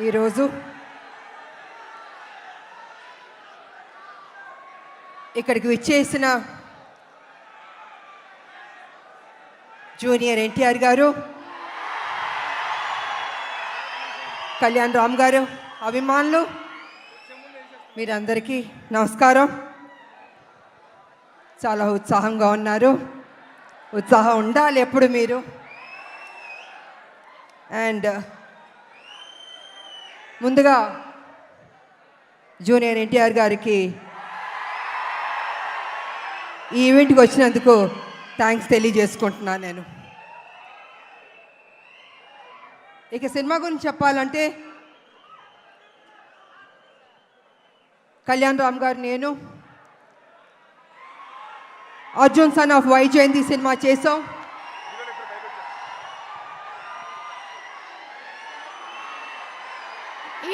ఈరోజు ఇక్కడికి విచ్చేసిన జూనియర్ ఎన్టీఆర్ గారు కళ్యాణ్ రామ్ గారు అభిమానులు మీరందరికీ నమస్కారం. చాలా ఉత్సాహంగా ఉన్నారు. ఉత్సాహం ఉండాలి ఎప్పుడు మీరు. అండ్ ముందుగా జూనియర్ ఎన్టీఆర్ గారికి ఈ ఈవెంట్కి వచ్చినందుకు థ్యాంక్స్ తెలియజేసుకుంటున్నాను నేను. ఇక సినిమా గురించి చెప్పాలంటే కళ్యాణ్ రామ్ గారు నేను. Arjun son of Vyjayanthi cinema చేసాం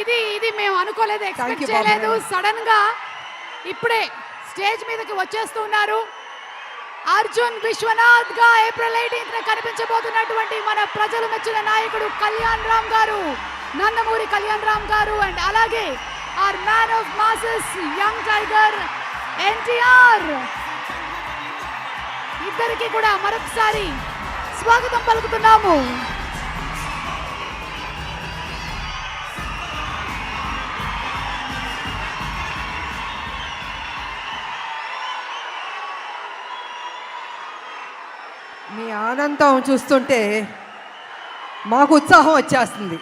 ఇది ఇది మేము అనుకోలేదు ఎక్స్పెక్ట్ చేయలేదు. సడన్గా ఇప్పుడే స్టేజ్ మీదకి వచ్చేస్తున్నారు అర్జున్ విశ్వనాథ్గా ఏప్రిల్ ఎయిటీన్త్ కనిపించబోతున్నటువంటి మన ప్రజలు మెచ్చిన నాయకుడు కళ్యాణ్ రామ్ గారు నందమూరి కళ్యాణ్ రామ్ గారు అండ్ అలాగే our man of masses young tiger NTR. ఇద్దరికి కూడా మరొకసారి స్వాగతం పలుకుతున్నాము. మీ ఆనందం చూస్తుంటే మాకు ఉత్సాహం వచ్చేస్తుంది.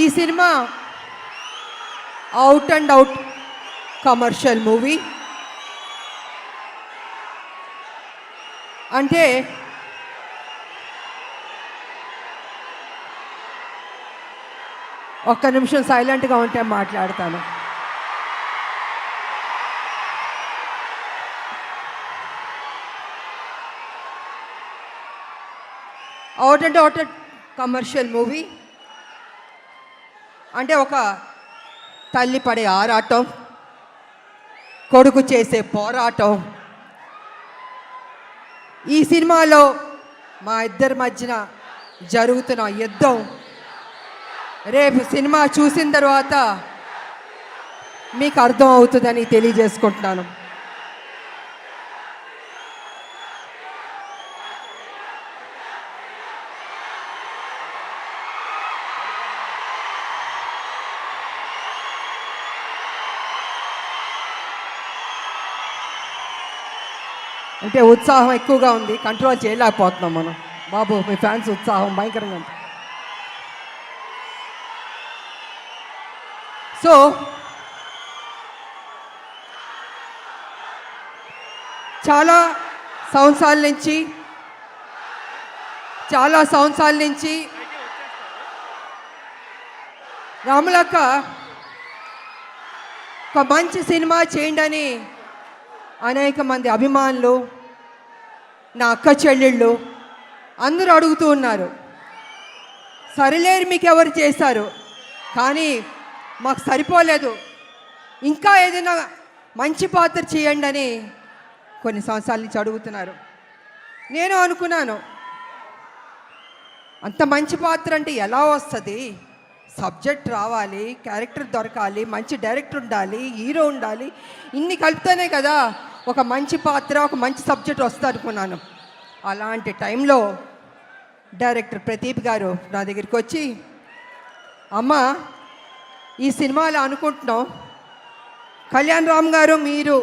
ఈ cinema out and out commercial movie అంటే ఒక్క నిమిషం సైలెంట్గా ఉంటే మాట్లాడతాను. Out and out commercial movie అంటే ఒక తల్లి పడే ఆరాటం కొడుకు చేసే పోరాటం. ఈ సినిమాలో మా ఇద్దరి మధ్యన జరుగుతున్న యుద్ధం. రేపు సినిమా చూసిన తర్వాత మీకు అర్థం అవుతుందని తెలియజేసుకుంటున్నాను. అంటే ఉత్సాహం ఎక్కువగా ఉంది. కంట్రోల్ చేయలేకపోతున్నాం మనం. బాబు మీ ఫ్యాన్స్ ఉత్సాహం భయంకరంగా ఉంది. సో చాలా సంవత్సరాల నుంచి చాలా సంవత్సరాల నుంచి రాములక్క ఒక మంచి సినిమా చేయండి అని అనేక మంది అభిమానులు నా అక్క చెల్లెళ్ళు అందరూ అడుగుతూ ఉన్నారు. సరిలేరు మీకు ఎవరు చేశారు? కానీ మాకు సరిపోలేదు. ఇంకా ఏదైనా మంచి పాత్ర చేయండి అని కొన్ని సంవత్సరాల నుంచి అడుగుతున్నారు. నేను అనుకున్నాను అంత మంచి పాత్ర అంటే ఎలా వస్తుంది? సబ్జెక్ట్ రావాలి క్యారెక్టర్ దొరకాలి మంచి డైరెక్టర్ ఉండాలి హీరో ఉండాలి ఇన్ని కలిపితేనే కదా ఒక మంచి పాత్ర ఒక మంచి సబ్జెక్ట్ వస్తుంది అనుకున్నాను. అలాంటి టైంలో డైరెక్టర్ ప్రదీప్ గారు నా దగ్గరికి వచ్చి అమ్మ ఈ సినిమాలో అనుకుంటున్నాం కళ్యాణ్ రామ్ గారు మీరు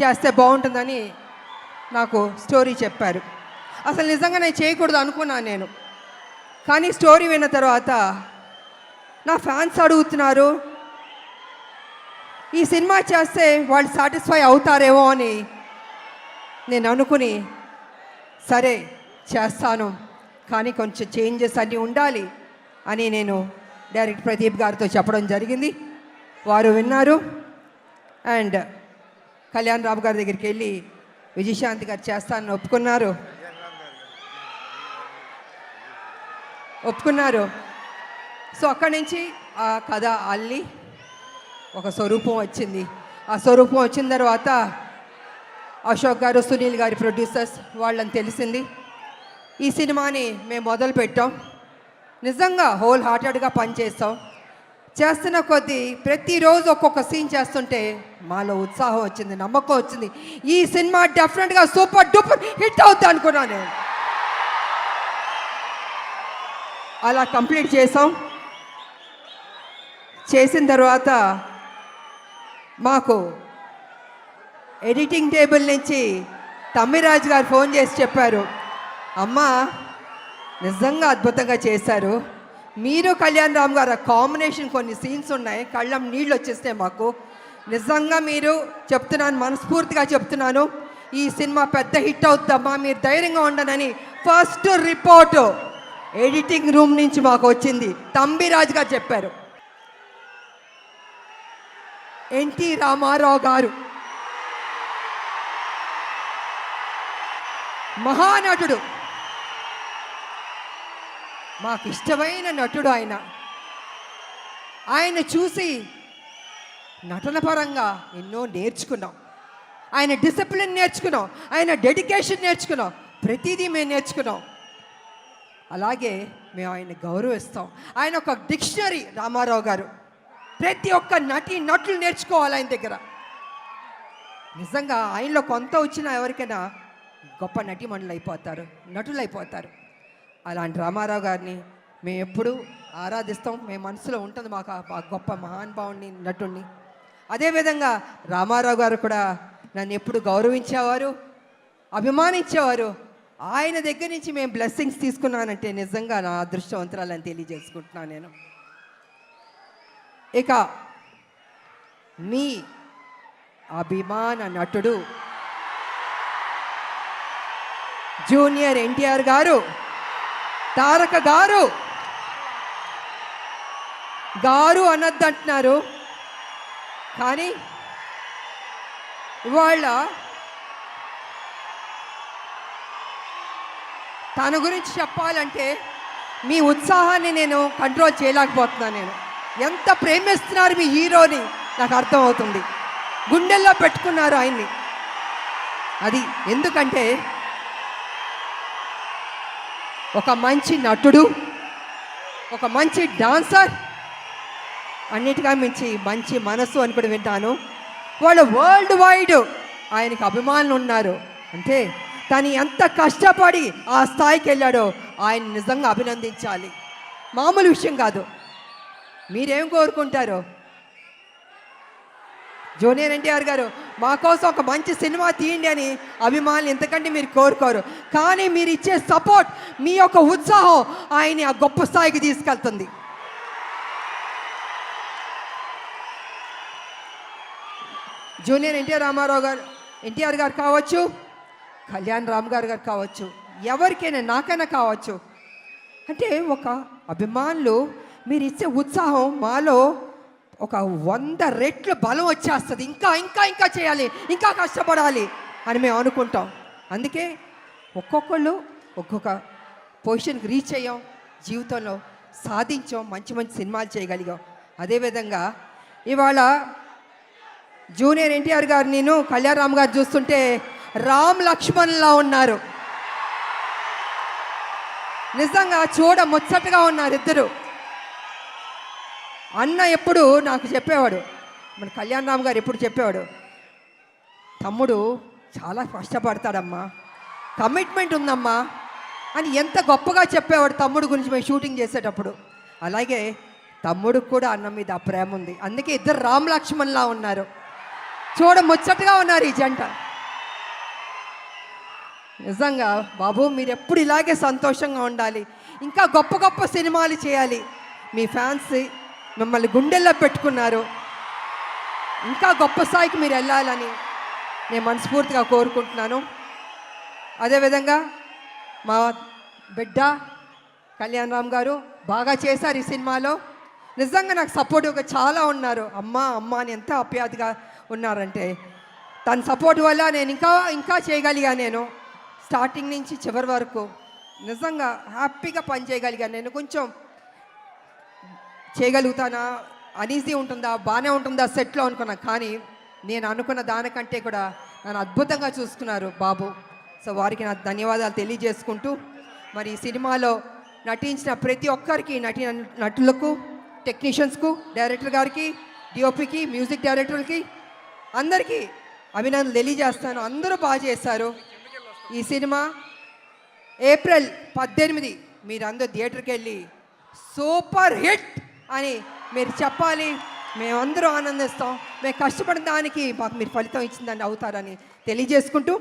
చేస్తే బాగుంటుందని నాకు స్టోరీ చెప్పారు. అసలు నిజంగా నేను చేయకూడదు అనుకున్నాను నేను. కానీ స్టోరీ విన్న తర్వాత నా ఫ్యాన్స్ అడుగుతున్నారు ఈ సినిమా చేస్తే వాళ్ళు సాటిస్ఫై అవుతారేమో అని నేను అనుకుని సరే చేస్తాను. కానీ కొంచెం చేంజెస్ అన్నీ ఉండాలి అని నేను డైరెక్ట్ ప్రదీప్ గారితో చెప్పడం జరిగింది. వారు విన్నారు. అండ్ కళ్యాణ్ రావు గారి దగ్గరికి వెళ్ళి విజయశాంతి గారు చేస్తానని ఒప్పుకున్నారు. ఒప్పుకున్నారు. సో అక్కడి నుంచి ఆ కథ అల్లి ఒక స్వరూపం వచ్చింది. ఆ స్వరూపం వచ్చిన తర్వాత అశోక్ గారు సునీల్ గారి ప్రొడ్యూసర్స్ వాళ్ళని తెలిసింది. ఈ సినిమాని మేము మొదలు పెట్టాం నిజంగా హోల్ హార్టెడ్గా పనిచేస్తాం. చేస్తున్న కొద్దీ ప్రతిరోజు ఒక్కొక్క సీన్ చేస్తుంటే మాలో ఉత్సాహం వచ్చింది నమ్మకం వచ్చింది. ఈ సినిమా డెఫినెట్గా సూపర్ డూపర్ హిట్ అవుద్ది అనుకున్నాను నేను. అలా కంప్లీట్ చేసాం. చేసిన తర్వాత మాకు ఎడిటింగ్ టేబుల్ నుంచి తమ్మిరాజు గారు ఫోన్ చేసి చెప్పారు. అమ్మా నిజంగా అద్భుతంగా చేశారు. మీరు కళ్యాణ్ రామ్ గారు కాంబినేషన్ కొన్ని సీన్స్ ఉన్నాయి. కళ్ళం నీళ్ళు వచ్చేస్తాయి మాకు. నిజంగా మీరు చెప్తున్నాను మనస్ఫూర్తిగా చెప్తున్నాను. ఈ సినిమా పెద్ద హిట్ అవుతుందమ్మా మీరు ధైర్యంగా ఉండనని ఫస్ట్ రిపోర్టు ఎడిటింగ్ రూమ్ నుంచి మాకు వచ్చింది. తంబిరాజు గారు చెప్పారు. ఎన్టీ రామారావు గారు. మహానటుడు. మాకు ఇష్టమైన నటుడు ఆయన. ఆయన చూసి నటన పరంగా ఎన్నో నేర్చుకున్నాం. ఆయన డిసిప్లిన్ నేర్చుకున్నాం. ఆయన డెడికేషన్ నేర్చుకున్నాం. ప్రతిదీ మేము నేర్చుకున్నాం. అలాగే మేము ఆయన గౌరవిస్తాం. ఆయన ఒక డిక్షనరీ రామారావు గారు. ప్రతి ఒక్క నటి నటులు నేర్చుకోవాలి ఆయన దగ్గర. నిజంగా ఆయనలో కొంత వచ్చినా ఎవరికైనా గొప్ప నటిమణులు అయిపోతారు నటులు అయిపోతారు. అలాంటి రామారావు గారిని మేము ఎప్పుడూ ఆరాధిస్తాం. మేము మనసులో ఉంటుంది మాకు ఆ గొప్ప మహానుభావుని నటుణ్ణి. అదేవిధంగా రామారావు గారు కూడా నన్ను ఎప్పుడు గౌరవించేవారు అభిమానించేవారు. ఆయన దగ్గర నుంచి మేము బ్లెస్సింగ్స్ తీసుకున్నానంటే నిజంగా నా అదృష్టవంతురాలని తెలియజేసుకుంటున్నాను నేను. ఇక మీ అభిమాన నటుడు జూనియర్ ఎన్టీఆర్ గారు తారక గారు. గారు అనొద్దు అంటున్నారు కానీ ఇవాళ తన గురించి చెప్పాలంటే మీ ఉత్సాహాన్ని నేను కంట్రోల్ చేయలేకపోతున్నాను నేను. ఎంత ప్రేమిస్తున్నారు మీ హీరోని నాకు అర్థమవుతుంది. గుండెల్లో పెట్టుకున్నారు ఆయన్ని. అది ఎందుకంటే ఒక మంచి నటుడు ఒక మంచి డాన్సర్ అన్నిటిగా మించి మంచి మనసు అని కూడా వింటాను. వాళ్ళు వరల్డ్ వైడ్ ఆయనకు అభిమానులు ఉన్నారు. అంటే తను ఎంత కష్టపడి ఆ స్థాయికి వెళ్ళాడో ఆయన నిజంగా అభినందించాలి. మామూలు విషయం కాదు. మీరేం కోరుకుంటారు? జూనియర్ ఎన్టీఆర్ గారు మా కోసం ఒక మంచి సినిమా తీయండి అని అభిమానులు ఎంతకంటే మీరు కోరుకోరు. కానీ మీరు ఇచ్చే సపోర్ట్ మీ యొక్క ఉత్సాహం ఆయన్ని ఆ గొప్ప స్థాయికి తీసుకెళ్తుంది. జూనియర్ ఎన్టీఆర్ రామారావు గారు ఎన్టీఆర్ గారు కావచ్చు కళ్యాణ్ రామ్ గారు గారు కావచ్చు ఎవరికైనా నాకైనా కావచ్చు. అంటే ఒక అభిమానులు మీరు ఇచ్చే ఉత్సాహం మాలో ఒక వంద రెట్లు బలం వచ్చేస్తుంది. ఇంకా ఇంకా ఇంకా చేయాలి. ఇంకా కష్టపడాలి అని మేము అనుకుంటాం. అందుకే ఒక్కొక్కళ్ళు ఒక్కొక్క పొజిషన్కి రీచ్ అయ్యాం జీవితంలో సాధించాం మంచి మంచి సినిమాలు చేయగలిగాం. అదేవిధంగా ఇవాళ జూనియర్ ఎన్టీఆర్ గారు నేను కళ్యాణరామ్ గారు చూస్తుంటే రామ్ లక్ష్మణ్లా ఉన్నారు. నిజంగా చూడ ముచ్చటగా ఉన్నారు ఇద్దరు. అన్న ఎప్పుడు నాకు చెప్పేవాడు. మన కళ్యాణ్ రామ్ గారు ఎప్పుడు చెప్పేవాడు తమ్ముడు చాలా కష్టపడతాడమ్మా. కమిట్మెంట్ ఉందమ్మా. అని ఎంత గొప్పగా చెప్పేవాడు తమ్ముడు గురించి మేము షూటింగ్ చేసేటప్పుడు. అలాగే తమ్ముడికి కూడా అన్న మీద ఆ ప్రేమ ఉంది. అందుకే ఇద్దరు రామ్ లక్ష్మణ్లా ఉన్నారు. చూడ ముచ్చటగా ఉన్నారు ఈ జంట. నిజంగా బాబు మీరు ఎప్పుడు ఇలాగే సంతోషంగా ఉండాలి. ఇంకా గొప్ప గొప్ప సినిమాలు చేయాలి. మీ ఫ్యాన్స్ మిమ్మల్ని గుండెల్లో పెట్టుకున్నారు. ఇంకా గొప్ప స్థాయికి మీరు వెళ్ళాలని నేను మనస్ఫూర్తిగా కోరుకుంటున్నాను. అదేవిధంగా మా బిడ్డ కళ్యాణ్ రామ్ గారు బాగా చేశారు ఈ సినిమాలో. నిజంగా నాకు సపోర్టివ్గా చాలా ఉన్నారు. అమ్మ అమ్మ అని ఎంత అప్యాదిగా ఉన్నారంటే తన సపోర్ట్ వల్ల నేను ఇంకా ఇంకా చేయగలిగా నేను. స్టార్టింగ్ నుంచి చివరి వరకు నిజంగా హ్యాపీగా పని చేయగలిగాను నేను కొంచెం చేయగలుగుతానా? అనీజీ ఉంటుందా? బాగానే ఉంటుందా? సెట్లో అనుకున్నా. కానీ నేను అనుకున్న దానికంటే కూడా నన్ను అద్భుతంగా చూసుకున్నారు బాబు. సో వారికి నా ధన్యవాదాలు తెలియజేసుకుంటూ మరి ఈ సినిమాలో నటించిన ప్రతి ఒక్కరికి నటి నటులకు టెక్నీషియన్స్కు డైరెక్టర్ గారికి డిఓపికి మ్యూజిక్ డైరెక్టర్కి అందరికీ అభినందనలు తెలియజేస్తాను. అందరూ బాగా చేశారు. ఈ సినిమా ఏప్రిల్ పద్దెనిమిది. మీరందరూ థియేటర్కి వెళ్ళి సూపర్ హిట్! అని మీరు చెప్పాలి. మేమందరూ ఆనందిస్తాం. మేము కష్టపడిన దానికి మాకు మీరు ఫలితం ఇచ్చిందని అవుతారని తెలియజేసుకుంటూ